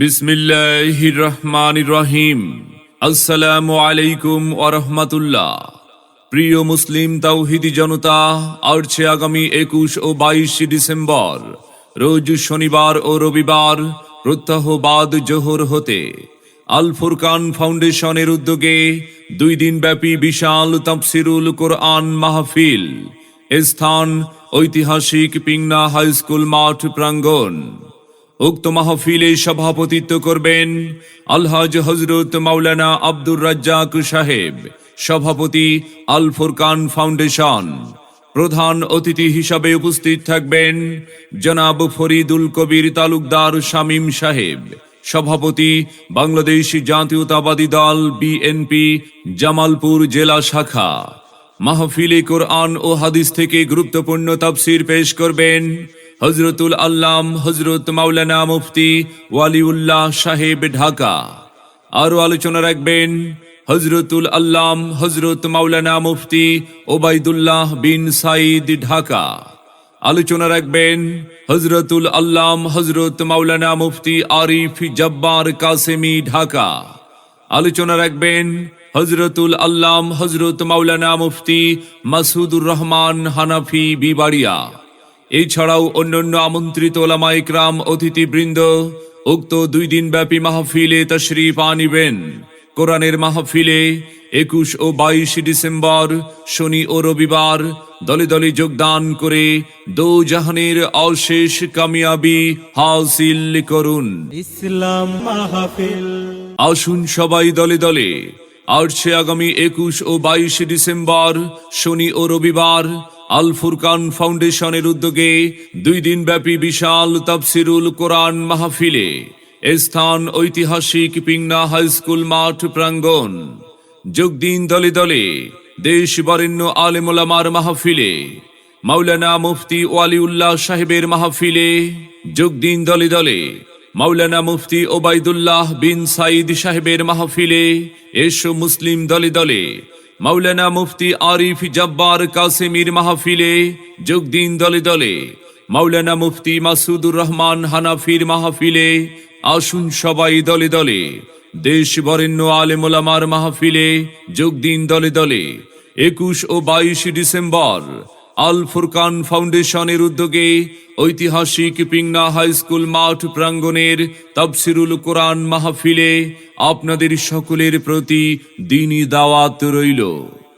বিসমিল্লাহির রহমানির রহিম আসসালামু আলাইকুম ওরহমাতুল্লাহ প্রিয় মুসলিম তাওহিদি জনতা আসছে আগামী একুশ ও বাইশ ডিসেম্বর, রোজ শনিবার ও রবিবার প্রত্যাহবাদ জোহর হতে, আল ফুরকান ফাউন্ডেশনের উদ্যোগে দুই দিন ব্যাপী বিশাল তাফসিরুল কোরআন মাহফিল স্থান ঐতিহাসিক পিংনা হাই স্কুল মাঠ প্রাঙ্গণ। উক্ত মাহফিলে সভাপতিত্ব করবেন আলহাজ হজরত মাওলানা আব্দুর রাজ্জাক সাহেব, সভাপতি আল ফুরকান ফাউন্ডেশন। প্রধান অতিথি হিসাবে উপস্থিত থাকবেন জনাব ফরিদুল কবির তালুকদার শামীম সাহেব, সভাপতি বাংলাদেশ জাতীয়তাবাদী দল বিএনপি, জামালপুর জেলা শাখা। মাহফিলে কোরআন ও হাদিস থেকে গুরুত্বপূর্ণ তাফসির পেশ করবেন হজরতুল আল্লাম হজরত মাওলানা মুফতি ওয়ালিউল্লাহ সাহেব ঢাকা। আরও আলোচনা রাখবেন হজরতুল আল্লাম হজরত মাওলানা মুফতি ওবায়দুল্লাহ বিন সাইদ ঢাকা। আলোচনা রাখবেন হজরতুল আল্লাম হজরত মাওলানা মুফতি আরিফ জব্বার কাসেমি ঢাকা। আলোচনা রাখবেন হজরতুল আল্লাম হজরত মাওলানা মুফতি মাসুদুর রহমান হানাফি বিবাড়িয়া। এছাড়াও অন্যান্য আমন্ত্রিত ওলামা ইকরাম অতিথিবৃন্দ উক্ত দুই দিন ব্যাপী মাহফিলে তশরিফ আনিবেন। কোরআনের মাহফিলে একুশ ও বাইশ ডিসেম্বর শনি ও রবিবার দলে দলে যোগদান করে দো জাহানের অশেষ কামিয়াবি হাসিল করুন। ইসলাম মাহফিল। আসুন সবাই দলে দলে। আসছে আগামী একুশ ও বাইশ ডিসেম্বর শনি ও রবিবার আল ফুরকান ফাউন্ডেশনের উদ্যোগে দুই দিন ব্যাপী বিশাল তাফসিরুল কোরআন মাহফিলে স্থান ঐতিহাসিক পিংনা হাই স্কুল মাঠ প্রাঙ্গণ। যোগ দিন দলে দলে দেশ বরেণ্য আলেমোলামার মাহফিলে, মাওলানা মুফতি ওয়ালিউল্লাহ সাহেবের মাহফিলে যোগ দিন দলে দলে মাওলানা মুফতি ওবায়দুল্লাহ বিন সাইদ সাহেবের মাহফিলে এসো মুসলিম দলে দলে মাওলানা মুফতি আরিফ জব্বার কাসেমির মাহফিলে যোগ দিন দলে দলে। মাওলানা মুফতি মাসুদুর রহমান হানাফির মাহফিলে আসুন সবাই দলে দলে। দেশ বরেণ্য আলেমোলামার মাহফিলে যোগ দিন দলে দলে। একুশ ও বাইশ ডিসেম্বর আল ফুরকান ফাউন্ডেশনের উদ্যোগে ঐতিহাসিক পিংনা হাই স্কুল মাঠ প্রাঙ্গণের তফসিরুল কোরআন মাহফিলে আপনাদের সকলের প্রতি দিনই দাওয়াত রইল।